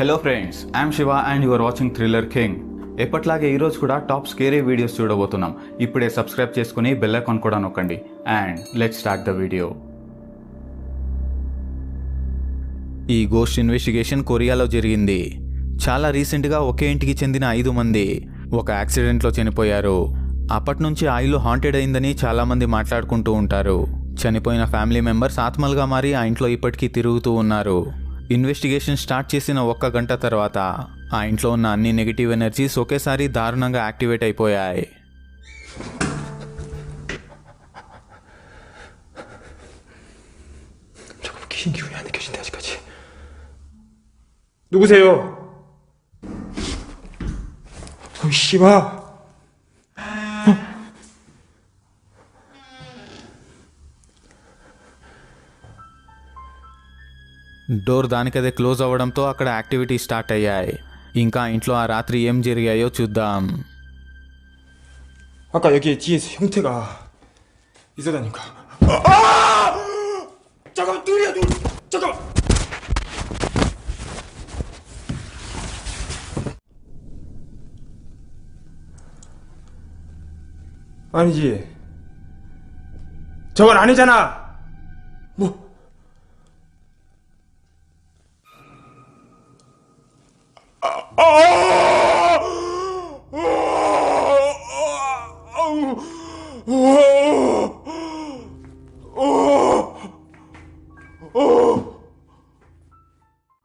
Hello friends I'm Shiva and your watching thriller king ఎప్పట్లాగే ఈరోజు కూడా టాప్ స్కేరీ వీడియోస్ చూడబోతున్నాం. ఇప్పుడే సబ్స్క్రైబ్ చేసుకుని బెల్ ఐకాన్ కూడా నొక్కండి. And let start the video ఈ గోస్ట్ ఇన్వెస్టిగేషన్ కొరియాలో జరిగింది. చాలా రీసెంట్గా ఒకే ఇంటికి చెందిన ఐదు మంది ఒక యాక్సిడెంట్లో చనిపోయారు. అప్పటి నుంచి ఆ ఇల్లు హాంటెడ్ అయిందని చాలామంది మాట్లాడుకుంటూ ఉంటారు. చనిపోయిన ఫ్యామిలీ మెంబర్స్ ఆత్మలుగా మారి ఆ ఇంట్లో ఇప్పటికీ తిరుగుతూ ఉన్నారు. ఇన్వెస్టిగేషన్ స్టార్ట్ చేసిన ఒక్క గంట తర్వాత ఆ ఇంట్లో ఉన్న అన్ని నెగిటివ్ ఎనర్జీస్ ఒకేసారి దారుణంగా యాక్టివేట్ అయిపోయాయి 저거 귀신 기운이 안 느껴진대 아직까지 누구세요? 어이 씨발 డోర్ దానికదే క్లోజ్ అవ్వడంతో అక్కడ యాక్టివిటీ స్టార్ట్ అయ్యాయి ఇంకా ఇంట్లో ఆ రాత్రి ఏం జరిగాయో చూద్దాం 아까 여기 뒤에서 형태가 있었다니까 아! 잠깐만 둘이야 둘 잠깐만 아니지 저건 아니잖아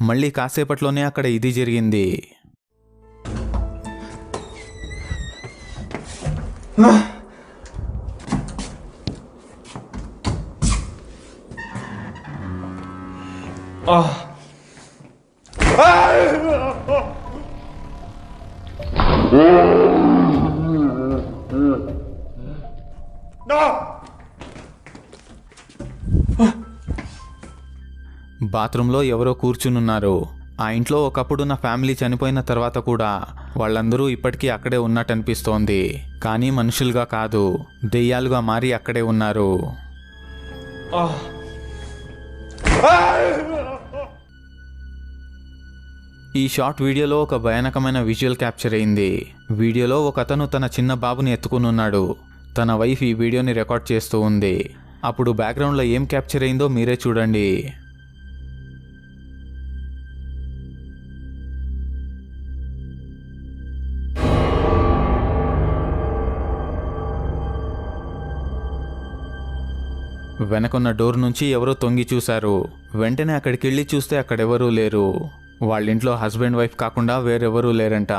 మళ్ళీ కాసేపట్లోనే అక్కడ ఇది జరిగింది Ah! Ah! బాత్రూంలో ఎవరో కూర్చునున్నారు. ఆ ఇంట్లో ఒకప్పుడు నా ఫ్యామిలీ చనిపోయిన తర్వాత కూడా వాళ్ళందరూ ఇప్పటికీ అక్కడే ఉన్నట్టు అనిపిస్తోంది కానీ మనుషులుగా కాదు దెయ్యాలుగా మారి అక్కడే ఉన్నారు. ఈ షార్ట్ వీడియోలో ఒక భయానకమైన విజువల్ క్యాప్చర్ అయింది. వీడియోలో ఒక అతను తన చిన్న బాబుని ఎత్తుకునున్నాడు. తన వైఫ్ ఈ వీడియోని రికార్డ్ చేస్తూ ఉంది. అప్పుడు బ్యాక్గ్రౌండ్లో ఏం క్యాప్చర్ అయిందో మీరే చూడండి. వెనకున్న డోర్ నుంచి ఎవరో తొంగి చూశారు. వెంటనే అక్కడికి వెళ్ళి చూస్తే అక్కడెవరూ లేరు. వాళ్ళ ఇంట్లో హస్బెండ్ వైఫ్ కాకుండా వేరెవరూ లేరంట.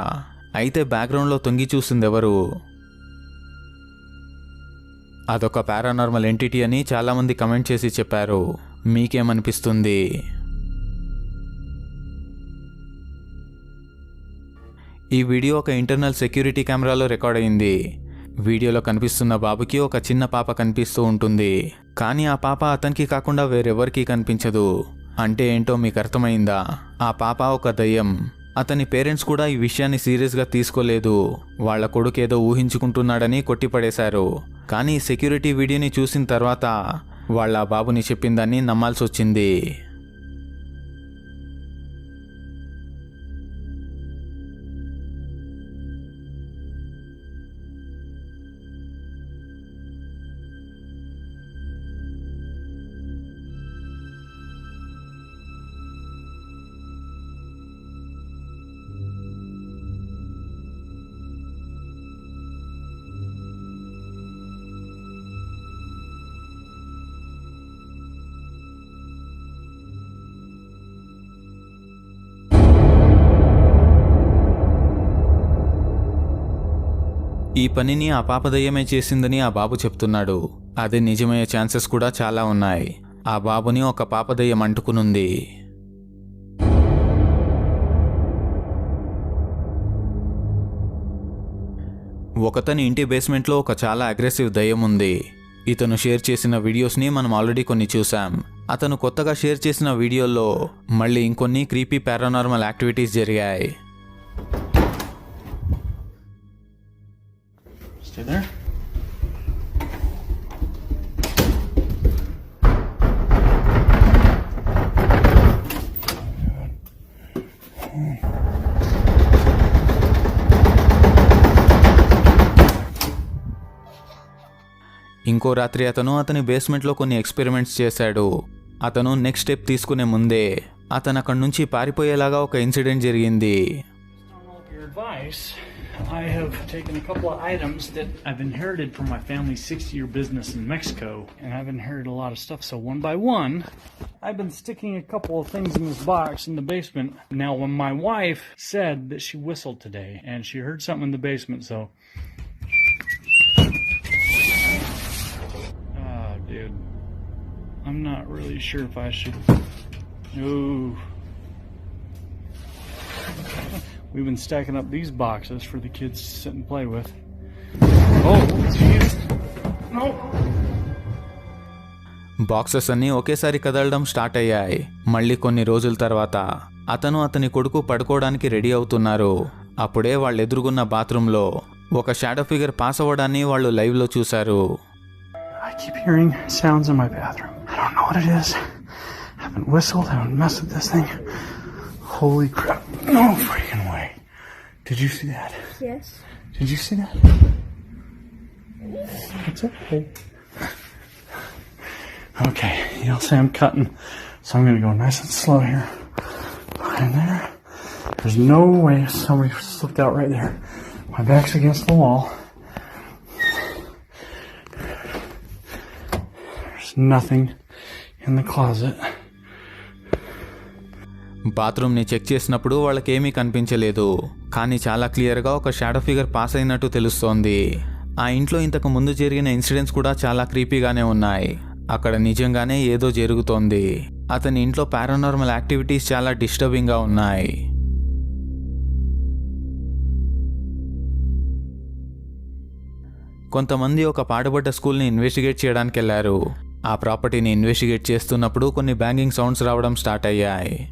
అయితే బ్యాక్గ్రౌండ్లో తొంగి చూసింది ఎవరు అదొక పారానార్మల్ ఎంటిటీ అని చాలామంది కమెంట్ చేసి చెప్పారు. మీకేమనిపిస్తుంది? ఈ వీడియో ఒక ఇంటర్నల్ సెక్యూరిటీ కెమెరాలో రికార్డ్ అయింది. వీడియోలో కనిపిస్తున్న బాబుకి ఒక చిన్న పాప కనిపిస్తూ ఉంటుంది. కానీ ఆ పాప అతనికి కాకుండా వేరెవరికీ కనిపించదు. అంటే ఏంటో మీకు అర్థమైందా? ఆ పాప ఒక దయ్యం. అతని పేరెంట్స్ కూడా ఈ విషయాన్ని సీరియస్గా తీసుకోలేదు. వాళ్ళ కొడుకు ఏదో ఊహించుకుంటున్నాడని కొట్టిపడేశారు. కానీ సెక్యూరిటీ వీడియోని చూసిన తర్వాత వాళ్ళ బాబుని చెప్పిందాన్ని నమ్మాల్సి వచ్చింది ఈ పనిని ఆ పాప దయ్యమే చేసిందని ఆ బాబు చెప్తున్నాడు. అది నిజమయ్యే ఛాన్సెస్ కూడా చాలా ఉన్నాయి. ఆ బాబుని ఒక పాపదయ్యం అంటుకునుంది. ఒకతని ఇంటి బేస్మెంట్లో ఒక చాలా అగ్రెసివ్ దయ్యం ఉంది. ఇతను షేర్ చేసిన వీడియోస్ని మనం ఆల్రెడీ కొన్ని చూసాం అతను కొత్తగా షేర్ చేసిన వీడియోల్లో మళ్ళీ ఇంకొన్ని క్రీపీ పారానార్మల్ యాక్టివిటీస్ జరిగాయి. Stay there. ఇంకో రాత్రి అతను అతని బేస్మెంట్లో కొన్ని ఎక్స్పెరిమెంట్స్ చేశాడు అతను నెక్స్ట్ స్టెప్ తీసుకునే ముందే అతను అక్కడి నుంచి పారిపోయేలాగా ఒక ఇన్సిడెంట్ జరిగింది I have taken a couple of items that I've inherited from my family's 60 year business in Mexico, and I've inherited a lot of stuff. So, one by one, I've been sticking a couple of things in this box in the basement. Now, when my wife said that she whistled today and she heard something in the basement, so. Ah, dude. I'm not really sure if I should. Ooh. We've been stacking up these boxes for the kids to sit and play with. Oh, jeez. No. Boxes అన్నీ ఒకేసారి కదలడం start అయ్యాయి మళ్ళీ కొన్ని రోజుల తర్వాత అతను అతని కొడుకు పడుకోవడానికి రెడీ అవుతున్నారు అప్పుడే వాళ్ళు ఎదురుగున్న బాత్రూంలో ఒక షాడో ఫిగర్ పాస్ అవ్వడాన్ని వాళ్ళు లైవ్లో చూశారు Holy crap. No freaking way. Did you see that? Yes. Did you see that? It's okay. Okay, you'll say I'm cutting, so I'm gonna go nice and slow here. Right in there. There's no way somebody slipped out right there. My back's against the wall. There's nothing in the closet. బాత్రూమ్ని check చేసినప్పుడు వాళ్ళకేమీ కనిపించలేదు. కానీ చాలా క్లియర్గా ఒక shadow figure pass అయినట్టు తెలుస్తోంది. ఆ ఇంట్లో ఇంతకు ముందు జరిగిన ఇన్సిడెంట్స్ కూడా చాలా క్రీపీగానే ఉన్నాయి. అక్కడ నిజంగానే ఏదో జరుగుతోంది. అతని ఇంట్లో పారానార్మల్ యాక్టివిటీస్ చాలా డిస్టర్బింగ్గా ఉన్నాయి. కొంతమంది ఒక పాడుబడ్డ స్కూల్ని ఇన్వెస్టిగేట్ చేయడానికి వెళ్ళారు ఆ ప్రాపర్టీని ఇన్వెస్టిగేట్ చేస్తున్నప్పుడు కొన్ని బ్యాంగింగ్ సౌండ్స్ రావడం స్టార్ట్ అయ్యాయి.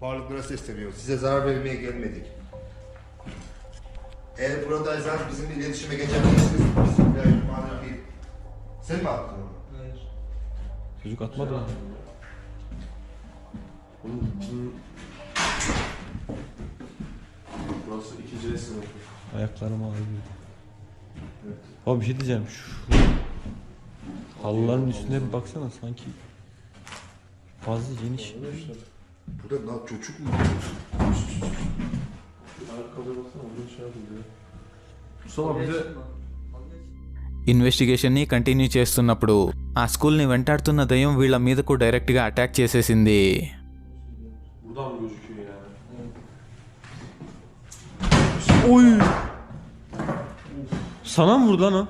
Varlık burası istemiyor. Size zarar vermeye gelmedik. Eğer buradaysanız bizimle iletişime geçebilirsiniz. Bizim bir ihbarlar değil. Sen mi attın onu? Çocuk atmadı mı? Burası ikinci sınıf. Ayaklarımı ağrıyordu. Abi bir şey diyeceğim. Şu halıların üstüne bir baksana sanki fazla geniş. Burada daha çocuk mu? ఇన్వెస్టిగేషన్ని continue చేస్తున్నప్పుడు ఆ స్కూల్ని వెంటాడుతున్న దయ్యం వీళ్ళ మీదకు డైరెక్ట్గా attack చేసేసింది Buradan mı gözüküyor yani? Oy! Sana mı vurdu lan o?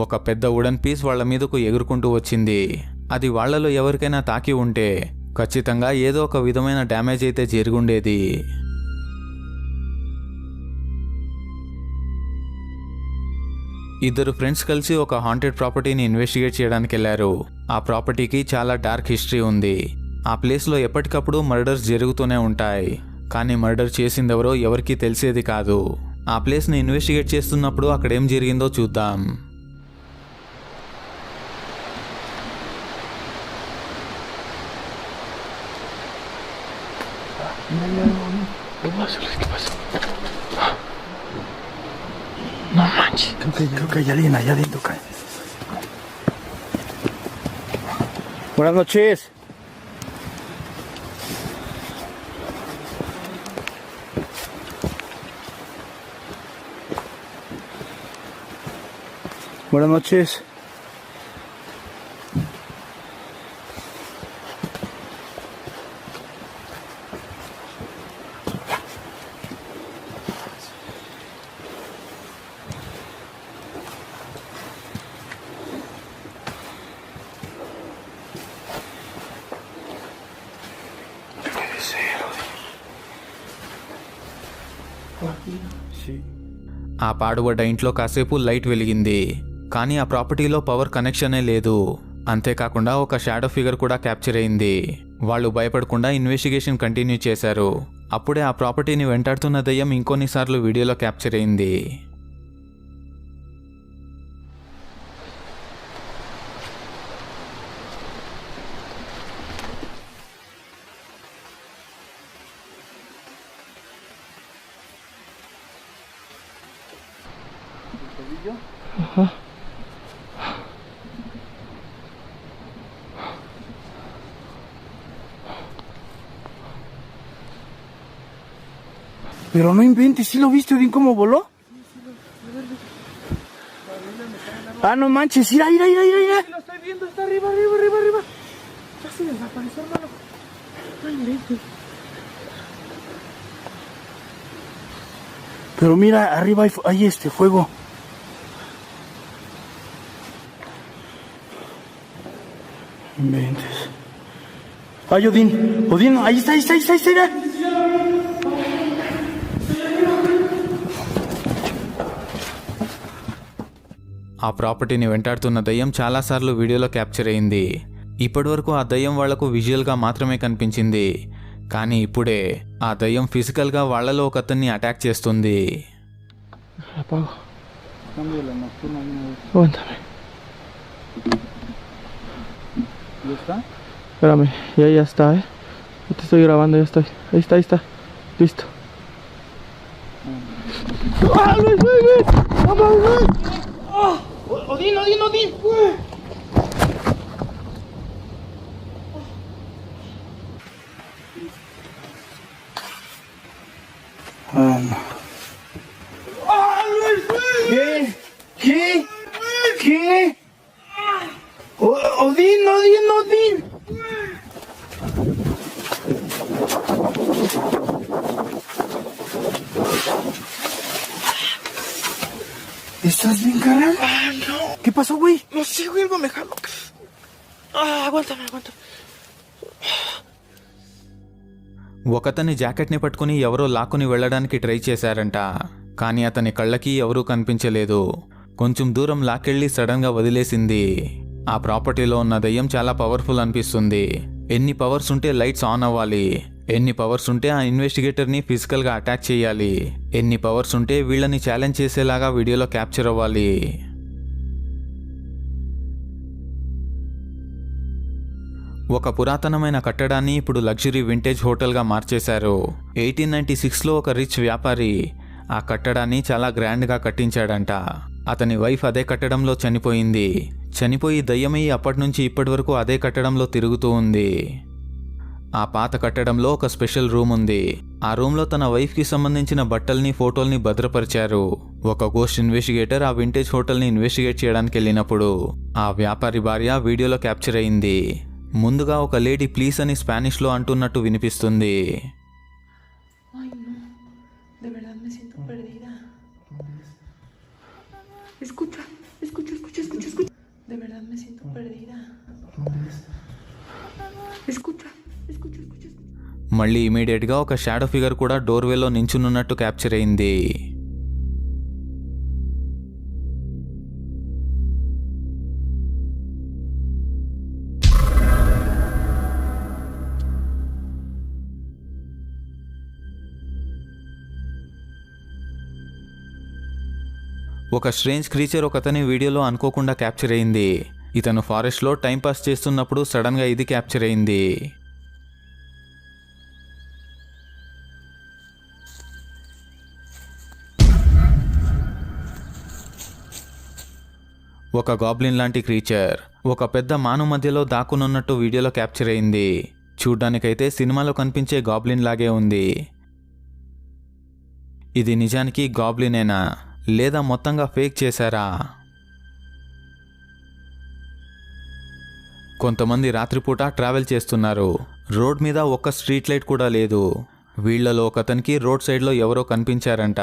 ఒక పెద్ద వుడన్ పీస్ వాళ్ళ మీదకు ఎగురుకుంటూ వచ్చింది అది వాళ్ళలో ఎవరికైనా తాకి ఉంటే ఖచ్చితంగా ఏదో ఒక విధమైన డ్యామేజ్ అయితే జరుగుండేది. ఇద్దరు ఫ్రెండ్స్ కలిసి ఒక హాంటెడ్ ప్రాపర్టీని ఇన్వెస్టిగేట్ చేయడానికి వెళ్ళారు. ఆ ప్రాపర్టీకి చాలా డార్క్ హిస్టరీ ఉంది. ఆ ప్లేస్లో ఎప్పటికప్పుడు మర్డర్స్ జరుగుతూనే ఉంటాయి. కానీ మర్డర్ చేసిందెవరో ఎవరికీ తెలిసేది కాదు. ఆ ప్లేస్ని ఇన్వెస్టిగేట్ చేస్తున్నప్పుడు అక్కడ ఏం జరిగిందో చూద్దాం. ¿Qué pasa? No manches. Creo que, creo que hay alguien allá adentro, cae. Buenas noches. Buenas noches. ఆ పాడుబడ్డ ఇంట్లో కాసేపు లైట్ వెలిగింది. కానీ ఆ ప్రాపర్టీలో పవర్ కనెక్షనే లేదు. అంతేకాకుండా ఒక షాడో ఫిగర్ కూడా క్యాప్చర్ అయింది. వాళ్ళు భయపడకుండా ఇన్వెస్టిగేషన్ కంటిన్యూ చేశారు. అప్పుడే ఆ ప్రాపర్టీని వెంటాడుతున్న దయ్యం ఇంకొన్నిసార్లు వీడియోలో క్యాప్చర్ అయింది. Pero no inventes, ¿sí lo viste bien cómo voló? Ah, no manches, mira, mira, mira, mira, mira. Lo estoy viendo, está arriba, arriba, arriba, arriba. Ya se desapareció, hermano. No inventes. Pero mira, arriba hay este fuego. Inventes. Ay, Odín, Odín, ahí está, ahí está, ahí está, ahí está. ఆ ప్రాపర్టీని వెంటాడుతున్న దయ్యం చాలాసార్లు వీడియోలో capture అయింది ఇప్పటివరకు ఆ దయ్యం వాళ్ళకు విజువల్గా మాత్రమే కనిపించింది కానీ ఇప్పుడే ఆ దయ్యం ఫిజికల్గా వాళ్ళలో ఒక అతన్ని అటాక్ చేస్తుంది. ¿Ya está? Espérame, ya, ya está, eh. Ya te estoy grabando, ya estoy. Ahí está, ahí está. Listo. ¡Ah, Luis, Luis, Luis! ¡Vamos, Luis! ¡Ah! ¡Odín, Odín, Odín! ¿Estás bien, carnal? Ah, no. ¿Qué pasó, güey? No sé, güey, algo me jaló. Ah, aguántame, aguántame. ఒకతని జాకెట్ని పట్టుకుని ఎవరో లాక్కుని వెళ్ళడానికి try చేశారంట కానీ అతని కళ్ళకి ఎవరూ కనిపించలేదు కొంచెం దూరం లాక్కెళ్ళి సడన్గా వదిలేసింది ఆ ప్రాపర్టీలో ఉన్న దయ్యం చాలా పవర్ఫుల్ అనిపిస్తుంది ఎన్ని పవర్స్ ఉంటే లైట్స్ ఆన్ అవ్వాలి ఎన్ని పవర్స్ ఉంటే ఆ ఇన్వెస్టిగేటర్ని ఫిజికల్గా అటాక్ చేయాలి. ఎన్ని పవర్స్ ఉంటే వీళ్ళని ఛాలెంజ్ చేసేలాగా వీడియోలో క్యాప్చర్ అవ్వాలి. ఒక పురాతనమైన కట్టడాన్ని ఇప్పుడు లగ్జరీ వింటేజ్ హోటల్గా మార్చేశారు. ఎయిటీన్ నైన్టీ సిక్స్లో ఒక రిచ్ వ్యాపారి ఆ కట్టడాన్ని చాలా గ్రాండ్గా కట్టించాడంట. అతని వైఫ్ అదే కట్టడంలో చనిపోయింది. చనిపోయి దయ్యమై అప్పటి నుంచి ఇప్పటి వరకు అదే కట్టడంలో తిరుగుతూ ఉంది. ఆ పాత కట్టడంలో ఒక స్పెషల్ రూమ్ ఉంది ఆ రూమ్లో తన వైఫ్కి సంబంధించిన బట్టల్ని ఫోటోల్ని భద్రపరిచారు ఒక గోస్ట్ ఇన్వెస్టిగేటర్ ఆ వింటేజ్ హోటల్ని ఇన్వెస్టిగేట్ చేయడానికి వెళ్ళినప్పుడు ఆ వ్యాపారి భార్య వీడియోలో క్యాప్చర్ అయింది ముందుగా ఒక లేడీ ప్లీజ్ అని స్పానిష్లో అంటున్నట్టు వినిపిస్తుంది Escucha, escucha, escucha, escucha, escucha. De verdad me siento perdida. Escucha. మళ్ళీ ఇమీడియట్గా ఒక షాడో ఫిగర్ కూడా డోర్వేలో నించునున్నట్టు క్యాప్చర్ అయింది. ఒక స్ట్రేంజ్ క్రీచర్ ఒకతని వీడియోలో అనుకోకుండా క్యాప్చర్ అయింది. ఇతను ఫారెస్ట్లో టైంపాస్ చేస్తున్నప్పుడు సడన్గా ఇది క్యాప్చర్ అయింది. ఒక గాబ్లిన్ లాంటి క్రీచర్ ఒక పెద్ద మాను మధ్యలో దాక్కునున్నట్టు వీడియోలో క్యాప్చర్ అయింది. చూడ్డానికైతే సినిమాలో కనిపించే గాబ్లిన్ లాగే ఉంది. ఇది నిజానికి గాబ్లినేనా లేదా మొత్తంగా ఫేక్ చేశారా? కొంతమంది రాత్రిపూట ట్రావెల్ చేస్తున్నారు. రోడ్ మీద ఒక్క స్ట్రీట్ లైట్ కూడా లేదు. వీళ్ళలో ఒకతనికి రోడ్ సైడ్లో ఎవరో కనిపించారంట.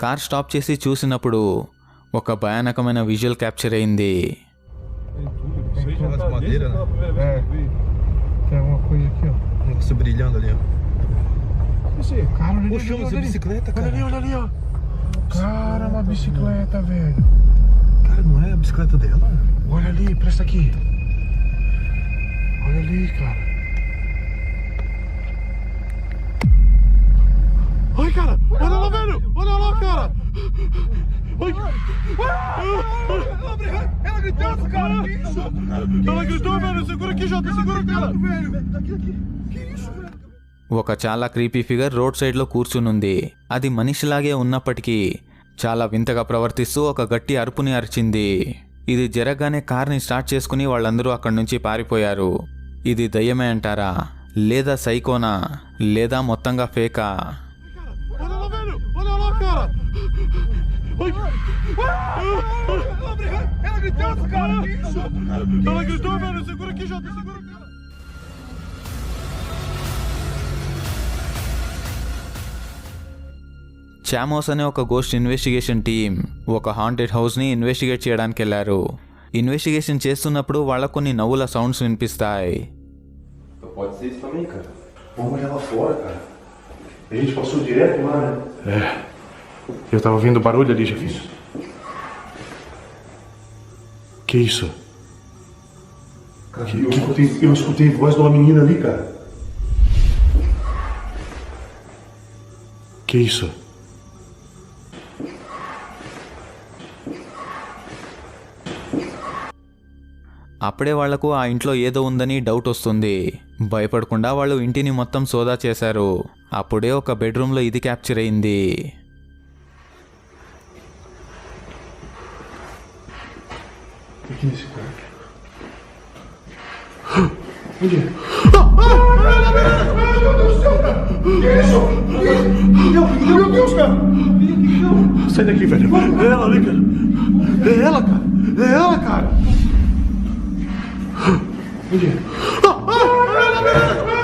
కార్ స్టాప్ చేసి చూసినప్పుడు ఒక భయానకమైన విజువల్ క్యాప్చర్ అయింది Esse negócio de madeira, né? Tem alguma coisa aqui, ó. Um negócio brilhando ali, ó. Esse cara, olha ali, Poxa, olha mas ali, é bicicleta, Olha cara. ali, olha ali, ó. Cara, uma bicicleta, velho. Cara, não é a bicicleta dela? Olha ali, presta aqui. Olha ali, cara. Ai, cara! Olha lá, velho! Olha lá, cara! Ela gritando, cara! Que isso? Ela gritou, velho! Segura aqui, Jota! Segura, cara! velho! Que isso, velho? ఒక చాలా creepy figure road సైడ్లో కూర్చునుంది అది మనిషిలాగే ఉన్నప్పటికీ చాలా వింతగా ప్రవర్తిస్తూ ఒక గట్టి అరుపుని అరిచింది ఇది జరగగానే కార్ని స్టార్ట్ చేసుకుని వాళ్ళందరూ అక్కడి నుంచి పారిపోయారు ఇది దయ్యమే అంటారా లేదా సైకోనా లేదా మొత్తంగా ఫేకా Olha lá, velho! Olha lá, cara! Ela gritando, cara! Que isso? Ela gritou, velho! Segura aqui, Jota! Segura, cara! చామోస్ అనే ఒక గోస్ట్ ఇన్వెస్టిగేషన్ టీం ఒక హాంటెడ్ హౌస్ని ఇన్వెస్టిగేట్ చేయడానికి వెళ్ళారు ఇన్వెస్టిగేషన్ చేస్తున్నప్పుడు వాళ్ళకు కొన్ని నవ్వుల సౌండ్స్ వినిపిస్తాయి Pode ser isso também, cara. Vamos lá fora, cara. A gente passou direto lá, né? É. Eu tava ouvindo barulho ali, já fiz. Que isso? Que- eu, escutei, eu escutei voz de uma menina ali, cara. Que isso? అప్పుడే వాళ్ళకు ఆ ఇంట్లో ఏదో ఉందని doubt వస్తుంది భయపడకుండా వాళ్ళు ఇంటిని మొత్తం సోదా చేశారు అప్పుడే ఒక బెడ్రూమ్లో ఇది క్యాప్చర్ అయింది Aqui nesse quarto. Onde é? Meu Deus do céu, cara! Que isso? Meu Deus, cara! Sai daqui, velho. É ela ali, cara. É ela, cara. É ela, cara. Onde é?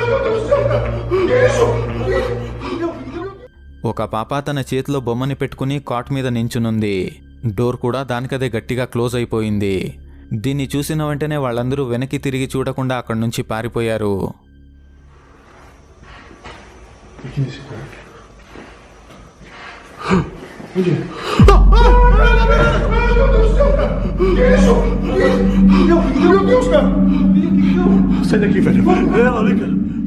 Meu Deus do céu, cara! Que isso? ఒక పాప తన చేతిలో బొమ్మని పెట్టుకుని cot మీద నించునుంది door కూడా దానికదే గట్టిగా క్లోజ్ అయిపోయింది. దీన్ని చూసిన వెంటనే వాళ్ళందరూ వెనక్కి తిరిగి చూడకుండా అక్కడి నుంచి పారిపోయారు?